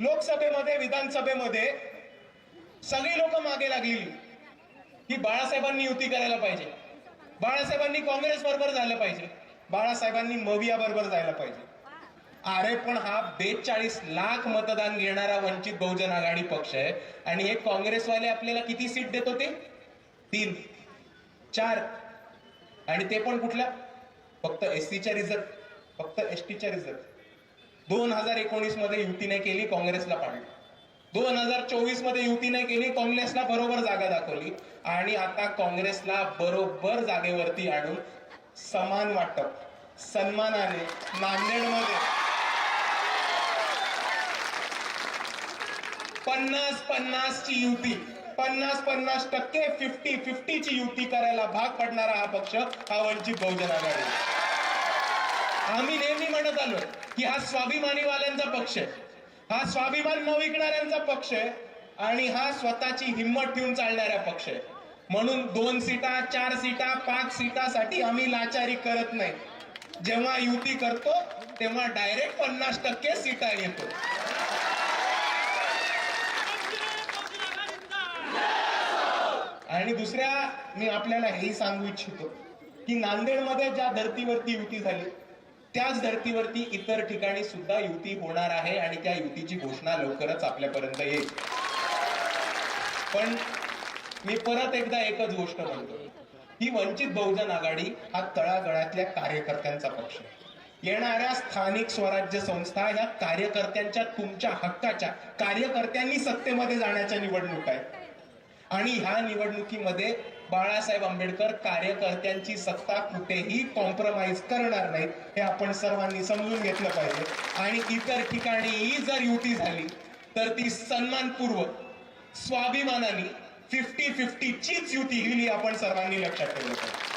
लोकसभेमध्ये विधानसभेमध्ये सगळी लोक मागे लागली की बाळासाहेबांनी युती करायला पाहिजे. बाळासाहेबांनी काँग्रेस बरोबर झालं पाहिजे. बाळासाहेबांनी मविया बरोबर जायला पाहिजे. अरे पण हा बेचाळीस लाख मतदान घेणारा वंचित बहुजन आघाडी पक्ष आहे आणि हे काँग्रेसवाले आपल्याला किती सीट देत होते तीन चार. आणि ते पण कुठल्या? फक्त एस सीच्या रिझर्व फक्त एस टीच्या रिझर्व दोन हजार एकोणीसमध्ये युती नाही केली काँग्रेसला पाडली दोन हजार चोवीसमध्ये युती नाही केली काँग्रेसला बरोबर जागा दाखवली. आणि आता काँग्रेसला बरोबर जागेवरती आणून समान वाटप सन्मानाने नांदेडमध्ये. पन्नास पन्नासची युती पन्नास पन्नास टक्के फिफ्टी फिफ्टीची युती करायला भाग पडणारा हा पक्ष हा वंचित बहुजन आघाडी. आम्ही नेहमी म्हणत आलो की हा स्वाभिमानीवाल्यांचा पक्ष आहे. हा स्वाभिमान न विकणाऱ्यांचा पक्ष आहे आणि हा स्वतःची हिंमत ठेवून चालणारा पक्ष आहे. म्हणून दोन सीटा चार सीटा पाच सीटासाठी आम्ही लाचारी करत नाही. जेव्हा युती करतो तेव्हा डायरेक्ट पन्नास टक्के सीटा येतो. आणि दुसऱ्या मी आपल्याला हे सांगू इच्छितो की नांदेडमध्ये ज्या धर्तीवरती युती झाली त्याच धर्तीवरती इतर ठिकाणी सुद्धा युती होणार आहे आणि त्या युतीची घोषणा लवकरच आपल्यापर्यंत येईल. पण मी परत एकदा एकच गोष्ट म्हणतो. ही वंचित बहुजन आघाडी हा तळागळातल्या कार्यकर्त्यांचा पक्ष आहे. येणाऱ्या स्थानिक स्वराज्य संस्था ह्या कार्यकर्त्यांच्या तुमच्या हक्काच्या कार्यकर्त्यांनी सत्तेमध्ये जाण्याच्या निवडणूक आहे आणि ह्या निवडणुकीमध्ये बाळासाहेब आंबेडकर कार्यकर्त्यांची सत्ता कुठेही कॉम्प्रोमाइज करणार नाही हे आपण सर्वांनी समजून घेतलं पाहिजे. आणि इतर ठिकाणीही जर युती झाली तर ती सन्मानपूर्वक स्वाभिमानाने फिफ्टी फिफ्टी चीच युती होईल ही आपण सर्वांनी लक्षात ठेवलं पाहिजे.